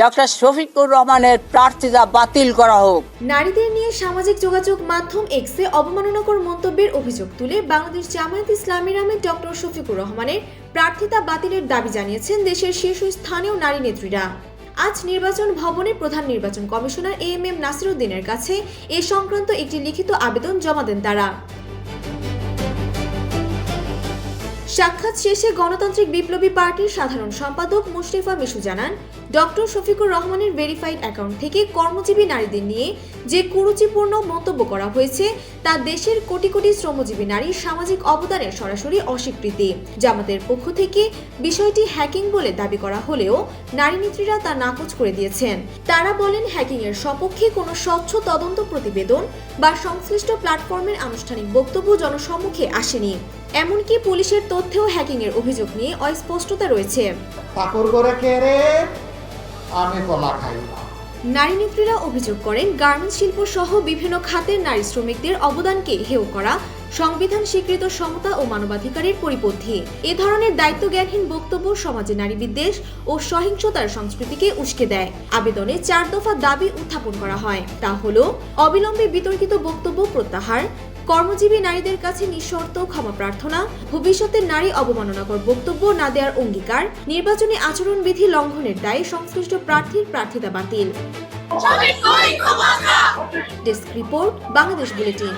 Doctor Shafiqur রহমানের প্রার্থিতা বাতিল করা হোক। নারীদের নিয়ে সামাজিক যোগাযোগ মাধ্যম এক্সে অবমাননাকর মন্তব্যের অভিযোগ তুলে বাংলাদেশ জামায়াত ইসলামীর আমির ডক্টর শফিকুর রহমানের প্রার্থিতা বাতিলের দাবি জানিয়েছেন দেশের শীর্ষস্থানীয় নারী নেত্রীরা। আজ নির্বাচন ভবনে প্রধান নির্বাচন কমিশনার এ এম এম নাসিরুদ্দিনের কাছে এ সংক্রান্ত একটি লিখিত আবেদন জমা দেন তারা। সাক্ষাৎ শেষে গণতান্ত্রিক বিপ্লবী পার্টির সাধারণ সম্পাদক মুশরিফা মিশু জানান, ডক্টর শফিকুর রহমানের ভেরিফাইড অ্যাকাউন্ট থেকে কর্মজীবী নারীদের নিয়ে যে কুরুচিপূর্ণ মন্তব্য করা হয়েছে, তা দেশের কোটি কোটি শ্রমজীবী নারীর সামাজিক অবদানের সরাসরি অস্বীকৃতি। জামাতের পক্ষ থেকে বিষয়টি হ্যাকিং বলে দাবি করা হলেও নারী নেত্রীরা তা নাকচ করে দিয়েছেন। তারা বলেন হ্যাকিং এর সপক্ষে কোনো স্বচ্ছ তদন্ত প্রতিবেদন বা সংশ্লিষ্ট প্ল্যাটফর্মের আনুষ্ঠানিক বক্তব্য জনসম্মুখে আসেনি। এমনকি পুলিশের তথ্যেও হ্যাকিং এর অভিযোগ নিয়ে অস্পষ্টতা রয়েছে। আমি কলা খাই নারী নেত্রীরা অভিযোগ করেন গার্মেন্টস শিল্প সহ বিভিন্ন খাতের নারী শ্রমিকদের অবদানকে হেয় করা সংবিধান স্বীকৃত সমতা ও মানবাধিকারের পরিপন্থী। এ ধরনের দায়িত্বজ্ঞানহীন বক্তব্য সমাজে নারী বিদ্বেষ ও সহিংসতার সংস্কৃতিকে উস্কে দেয়। আবেদনে চার দফা দাবি উত্থাপন করা হয়। তা হল অবিলম্বে বিতর্কিত বক্তব্য প্রত্যাহার কর্মজীবী নারীদের কাছে নিঃশর্ত ক্ষমা প্রার্থনা ভবিষ্যতে নারী অবমাননাকর বক্তব্য না দেওয়ার অঙ্গীকার নির্বাচনী আচরণবিধি লঙ্ঘনের দায়ে সংশ্লিষ্ট প্রার্থীর প্রার্থিতা বাতিল। Desk report Bangladesh bulletin.